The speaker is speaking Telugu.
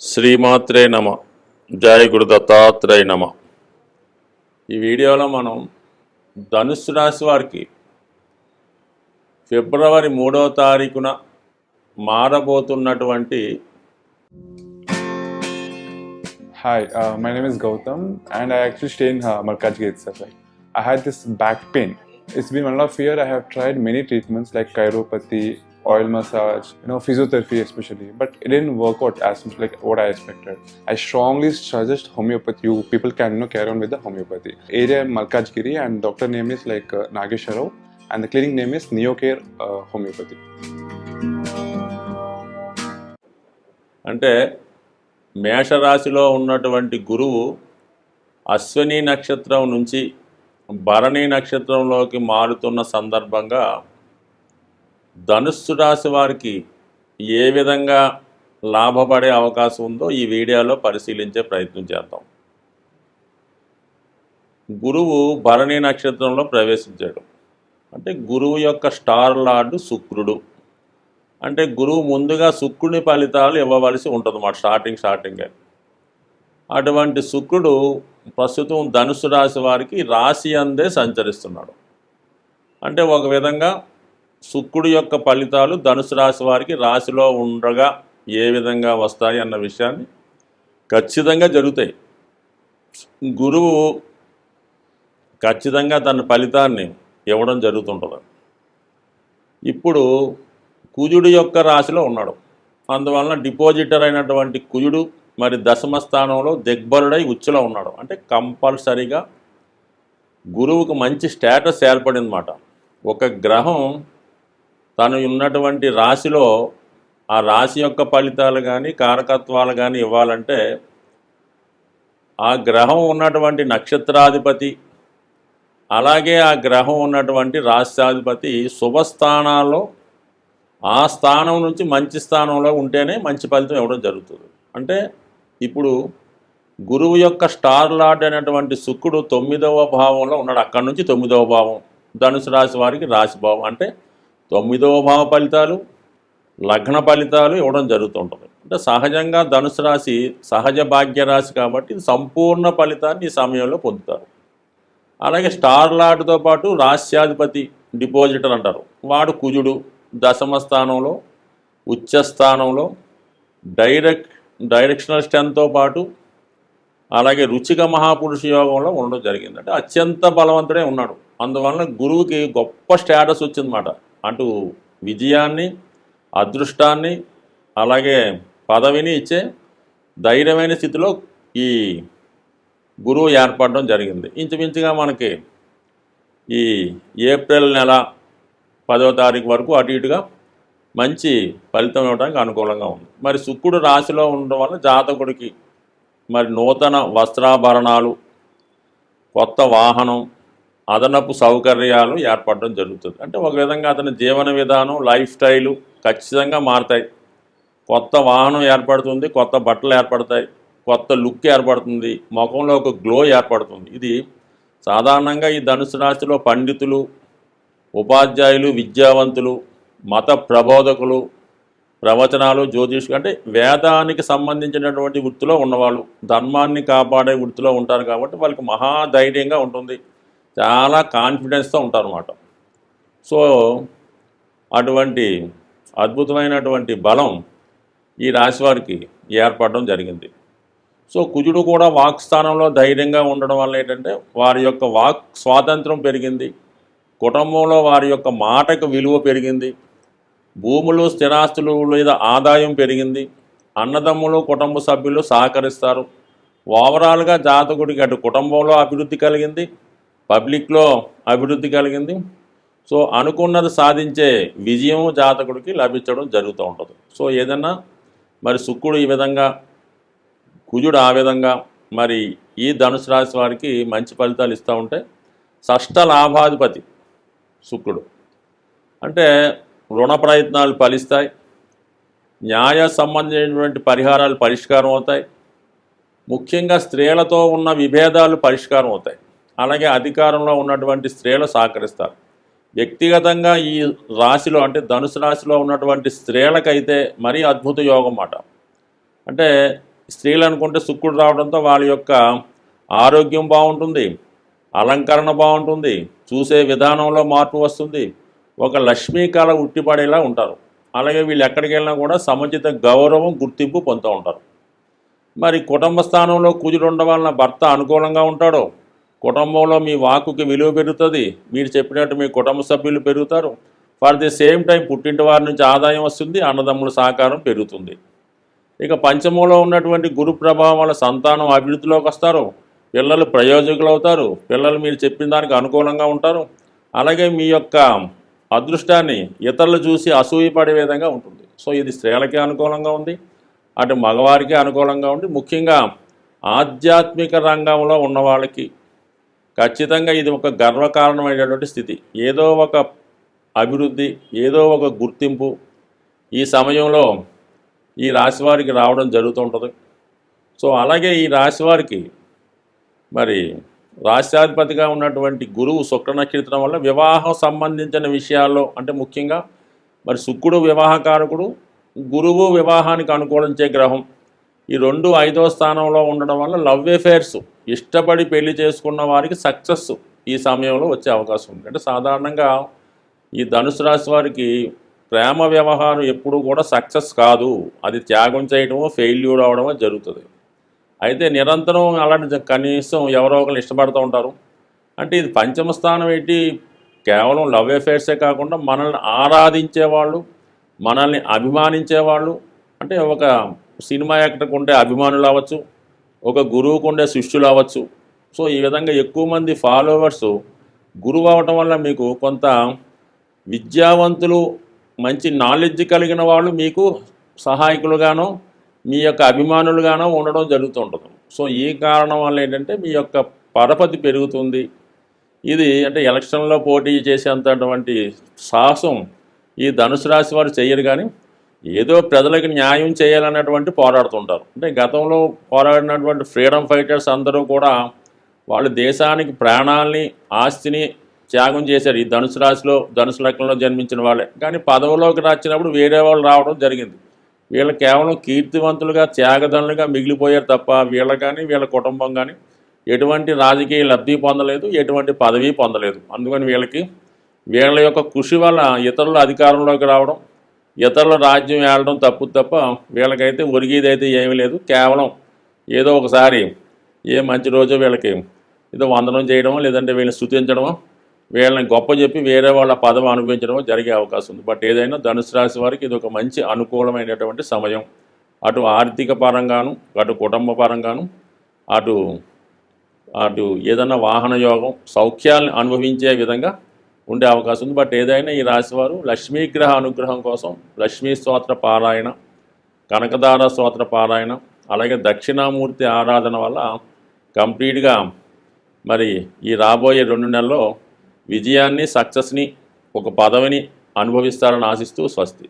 శ్రీమాత్రే నమ. జయ గురు దత్తాత్రేయ నమ. ఈ వీడియోలో మనం ధనుస్సు రాశి వారికి ఫిబ్రవరి మూడవ తారీఖున మారబోతున్నటువంటి hi my name is Gautam and I actually stay in Markaz gate sir I had this back pain it's been one of year I have tried many treatments like chiropathy many treatments like chiropathy, oil massage, you know, physiotherapy especially, but it didn't work out as much like what I expected. I strongly suggest homeopathy. You people can you know, carry on with the homeopathy. Area Malkajgiri, and doctor name is like uh, Nagesharov, and the clinic name is Neocare uh, Homeopathy. అంటే మేషరాశిలో ఉన్నటువంటి గురువు అశ్విని నక్షత్రం నుంచి భరణి నక్షత్రంలోకి మారుతున్న సందర్భంగా ధనుస్సు రాశి వారికి ఏ విధంగా లాభపడే అవకాశం ఉందో ఈ వీడియోలో పరిశీలించే ప్రయత్నం చేద్దాం. గురువు భరణి నక్షత్రంలో ప్రవేశించాడు. అంటే గురువు యొక్క స్టార్ లార్డు శుక్రుడు. అంటే గురువు ముందుగా శుక్రుని ఫలితాలు ఇవ్వవలసి ఉంటుంది మాట స్టార్టింగ్ స్టార్టింగే. అటువంటి శుక్రుడు ప్రస్తుతం ధనుసు రాశి వారికి రాశి అందే సంచరిస్తున్నాడు. అంటే ఒక విధంగా శుక్రుడు యొక్క ఫలితాలు ధనుసు రాశి వారికి రాశిలో ఉండగా ఏ విధంగా వస్తాయి అన్న విషయాన్ని ఖచ్చితంగా జరుగుతాయి. గురువు ఖచ్చితంగా తన ఫలితాన్ని ఇవ్వడం జరుగుతుంటుంది. ఇప్పుడు కుజుడు యొక్క రాశిలో ఉన్నాడు. అందువలన డిపాజిటర్ అయినటువంటి కుజుడు మరి దశమ స్థానంలో దిగ్బలుడై ఉచ్చులో ఉన్నాడు. అంటే కంపల్సరీగా గురువుకు మంచి స్టేటస్ ఏర్పడిందన్నమాట. ఒక గ్రహం తను ఉన్నటువంటి రాశిలో ఆ రాశి యొక్క ఫలితాలు కానీ కారకత్వాలు కానీ ఇవ్వాలంటే ఆ గ్రహం ఉన్నటువంటి నక్షత్రాధిపతి అలాగే ఆ గ్రహం ఉన్నటువంటి రాష్ట్రాధిపతి శుభస్థానాల్లో ఆ స్థానం నుంచి మంచి స్థానంలో ఉంటేనే మంచి ఫలితం ఇవ్వడం జరుగుతుంది. అంటే ఇప్పుడు గురువు యొక్క స్టార్ లార్డ్ అనేటువంటి శుక్రుడు తొమ్మిదవ భావంలో ఉన్నాడు. అక్కడి నుంచి తొమ్మిదవ భావం ధనుసు రాశి వారికి రాశి భావం. అంటే తొమ్మిదవ భావ ఫలితాలు లగ్న ఫలితాలు ఇవ్వడం జరుగుతుంటుంది. అంటే సహజంగా ధనుసు రాశి సహజ భాగ్య రాశి కాబట్టి సంపూర్ణ ఫలితాన్ని ఈ సమయంలో పొందుతారు. అలాగే స్టార్ లాట్తో పాటు రాష్ట్రాధిపతి డిపాజిటర్ అంటారు. వాడు కుజుడు దశమ స్థానంలో ఉచ్చ స్థానంలో డైరెక్ట్ డైరెక్షనల్ స్ట్రెంత్తో పాటు అలాగే రుచిక మహాపురుష యోగంలో ఉండడం జరిగింది అంటే అత్యంత బలవంతుడే ఉన్నాడు. అందువలన గురువుకి గొప్ప స్టేటస్ వచ్చిందన్నమాట. అటు విజయాన్ని అదృష్టాన్ని అలాగే పదవిని ఇచ్చే ధైర్యమైన స్థితిలో ఈ గురువు ఏర్పడడం జరిగింది. ఇంచుమించుగా మనకి ఈ ఏప్రిల్ నెల పదవ తారీఖు వరకు అటు ఇటుగా మంచి ఫలితం ఇవ్వడానికి అనుకూలంగా ఉంది. మరి శుక్రుడు రాశిలో ఉండడం వల్ల జాతకుడికి మరి నూతన వస్త్రాభరణాలు కొత్త వాహనం అదనపు సౌకర్యాలు ఏర్పడడం జరుగుతుంది. అంటే ఒక విధంగా అతని జీవన విధానం లైఫ్ స్టైలు ఖచ్చితంగా మారుతాయి. కొత్త వాహనం ఏర్పడుతుంది కొత్త బట్టలు ఏర్పడతాయి కొత్త లుక్ ఏర్పడుతుంది ముఖంలో ఒక గ్లో ఏర్పడుతుంది. ఇది సాధారణంగా ఈ ధనుసు రాశిలో పండితులు ఉపాధ్యాయులు విద్యావంతులు మత ప్రబోధకులు ప్రవచనాలు జ్యోతిష్ అంటే వేదానికి సంబంధించినటువంటి వృత్తిలో ఉన్నవాళ్ళు ధర్మాన్ని కాపాడే వృత్తిలో ఉంటారు కాబట్టి వాళ్ళకి మహాధైర్యంగా ఉంటుంది. చాలా కాన్ఫిడెన్స్తో ఉంటారన్నమాట. సో అటువంటి అద్భుతమైనటువంటి బలం ఈ రాశి వారికి ఏర్పడడం జరిగింది. సో కుజుడు కూడా వాక్ స్థానంలో ధైర్యంగా ఉండడం వల్ల ఏంటంటే వారి యొక్క వాక్ స్వాతంత్రం పెరిగింది. కుటుంబంలో వారి యొక్క మాటకు విలువ పెరిగింది. భూములు స్థిరాస్తులు లేదా ఆదాయం పెరిగింది. అన్నదమ్ములు కుటుంబ సభ్యులు సహకరిస్తారు. ఓవరాల్గా జాతకుడికి అటు కుటుంబంలో అభివృద్ధి కలిగింది. పబ్లిక్లో అభివృద్ధి కలిగింది. సో అనుకున్నది సాధించే విజయం జాతకుడికి లభించడం జరుగుతూ ఉంటుంది. సో ఏదన్నా మరి శుక్రుడు ఈ విధంగా కుజుడు ఆ విధంగా మరి ఈ ధనుసు రాశి వారికి మంచి ఫలితాలు ఇస్తూ ఉంటే షష్ట లాభాధిపతి శుక్రుడు. అంటే రుణ ప్రయత్నాలు ఫలిస్తాయి. న్యాయ సంబంధించినటువంటి పరిహారాలు పరిష్కారం అవుతాయి. ముఖ్యంగా స్త్రీలతో ఉన్న విభేదాలు పరిష్కారం అవుతాయి. అలాగే అధికారంలో ఉన్నటువంటి స్త్రీలు సహకరిస్తారు. వ్యక్తిగతంగా ఈ రాశిలో అంటే ధనుసు రాశిలో ఉన్నటువంటి స్త్రీలకైతే మరీ అద్భుత యోగం మాట అంటే స్త్రీలు అనుకుంటే శుక్రుడు రావడంతో వాళ్ళ యొక్క ఆరోగ్యం బాగుంటుంది అలంకరణ బాగుంటుంది చూసే విధానంలో మార్పు వస్తుంది. ఒక లక్ష్మీ కళ ఉట్టిపడేలా ఉంటారు. అలాగే వీళ్ళు ఎక్కడికి వెళ్ళినా కూడా సముచిత గౌరవం గుర్తింపు పొందుతూ ఉంటారు. మరి కుటుంబ స్థానంలో కుజుడు ఉండడం వలన భర్త అనుకూలంగా ఉంటాడు కుటుంబంలో మీ వాకుకి విలువ పెరుగుతుంది. మీరు చెప్పినట్టు మీ కుటుంబ సభ్యులు పెరుగుతారు. ఫర్ ది సేమ్ టైం పుట్టింటి వారి నుంచి ఆదాయం వస్తుంది అన్నదమ్ముల సహకారం పెరుగుతుంది. ఇక పంచమంలో ఉన్నటువంటి గురు ప్రభావం వల్ల సంతానం అభివృద్ధిలోకి వస్తారు. పిల్లలు ప్రయోజకులు అవుతారు. పిల్లలు మీరు చెప్పిన దానికి అనుకూలంగా ఉంటారు. అలాగే మీ యొక్క అదృష్టాన్ని ఇతరులు చూసి అసూయపడే విధంగా ఉంటుంది. సో ఇది స్త్రీలకి అనుకూలంగా ఉంది. అటు మగవారికి అనుకూలంగా ఉంది. ముఖ్యంగా ఆధ్యాత్మిక రంగంలో ఉన్న వాళ్ళకి ఖచ్చితంగా ఇది ఒక గర్వకారణమైనటువంటి స్థితి. ఏదో ఒక అభివృద్ధి ఏదో ఒక గుర్తింపు ఈ సమయంలో ఈ రాశి వారికి రావడం జరుగుతుంటుంది. సో అలాగే ఈ రాశి వారికి మరి రాష్ట్రాధిపతిగా ఉన్నటువంటి గురువు శుక్ర నక్షత్రం వల్ల వివాహం సంబంధించిన విషయాల్లో అంటే ముఖ్యంగా మరి శుక్రుడు వివాహకారకుడు గురువు వివాహానికి అనుకూలించే గ్రహం. ఈ రెండు ఐదో స్థానంలో ఉండడం వల్ల లవ్ అఫేర్స్ ఇష్టపడి పెళ్ళి చేసుకున్న వారికి సక్సెస్ ఈ సమయంలో వచ్చే అవకాశం ఉంది. అంటే సాధారణంగా ఈ ధనుసు రాశి వారికి ప్రేమ వ్యవహారం ఎప్పుడూ కూడా సక్సెస్ కాదు. అది త్యాగం చేయడమో ఫెయిల్యూర్ అవడమో జరుగుతుంది. అయితే నిరంతరం అలాంటి కనీసం ఎవరో ఒకరు ఇష్టపడుతూ ఉంటారు. అంటే ఇది పంచమ స్థానం ఏంటి? కేవలం లవ్ అఫేర్సే కాకుండా మనల్ని ఆరాధించేవాళ్ళు మనల్ని అభిమానించేవాళ్ళు అంటే ఒక సినిమా యాక్టర్కి ఉండే అభిమానులు అవ్వచ్చు ఒక గురువుకు ఉండే శిష్యులు అవ్వచ్చు. సో ఈ విధంగా ఎక్కువ మంది ఫాలోవర్స్ గురువు అవటం వల్ల మీకు కొంత విద్యావంతులు మంచి నాలెడ్జ్ కలిగిన వాళ్ళు మీకు సహాయకులుగానో మీ యొక్క అభిమానులుగానో ఉండడం జరుగుతుంటుంది సో ఈ కారణం వల్ల ఏంటంటే మీ యొక్క పరపతి పెరుగుతుంది. ఇది అంటే ఎలక్షన్లో పోటీ చేసేంతటువంటి సాహసం ఈ ధనుసు రాశి వారు చేయరు కానీ ఏదో ప్రజలకు న్యాయం చేయాలన్నటువంటి పోరాడుతుంటారు. అంటే గతంలో పోరాడినటువంటి ఫ్రీడమ్ ఫైటర్స్ అందరూ కూడా వాళ్ళు దేశానికి ప్రాణాలని ఆస్తిని త్యాగం చేశారు. ఈ ధనుసు రాశిలో ధనుసు లగ్నంలో జన్మించిన వాళ్ళే. కానీ పదవిలోకి వచ్చినప్పుడు వేరే వాళ్ళు రావడం జరిగింది. వీళ్ళు కేవలం కీర్తివంతులుగా త్యాగధనులుగా మిగిలిపోయారు తప్ప వీళ్ళ కానీ వీళ్ళ కుటుంబం కానీ ఎటువంటి రాజకీయ లబ్ధి పొందలేదు ఎటువంటి పదవి పొందలేదు. అందుకని వీళ్ళకి వీళ్ళ యొక్క కృషి వల్ల ఇతరులు అధికారంలోకి రావడం ఇతరుల రాజ్యం ఏడడం తప్పు తప్ప వీళ్ళకైతే ఒరిగేదైతే ఏమీ లేదు. కేవలం ఏదో ఒకసారి ఏ మంచి రోజు వీళ్ళకి ఏదో వందనం చేయడమో లేదంటే వీళ్ళని స్థుతించడమో వీళ్ళని గొప్ప చెప్పి వేరే వాళ్ళ పదవి అనుభవించడమో జరిగే అవకాశం ఉంది. బట్ ఏదైనా ధనుసు రాశి వారికి ఇది ఒక మంచి అనుకూలమైనటువంటి సమయం. అటు ఆర్థిక పరంగాను అటు కుటుంబ పరంగాను అటు అటు ఏదైనా వాహన యోగం సౌఖ్యాలను అనుభవించే విధంగా ఉండే అవకాశం ఉంది. బట్ ఏదైనా ఈ రాశివారు లక్ష్మీగ్రహ అనుగ్రహం కోసం లక్ష్మీ స్తోత్ర పారాయణ కనకదార స్తోత్ర పారాయణ అలాగే దక్షిణామూర్తి ఆరాధన వల్ల కంప్లీట్గా మరి ఈ రాబోయే రెండు నెలల్లో విజయాన్ని సక్సెస్ని ఒక పదవిని అనుభవిస్తారని ఆశిస్తూ స్వస్తి.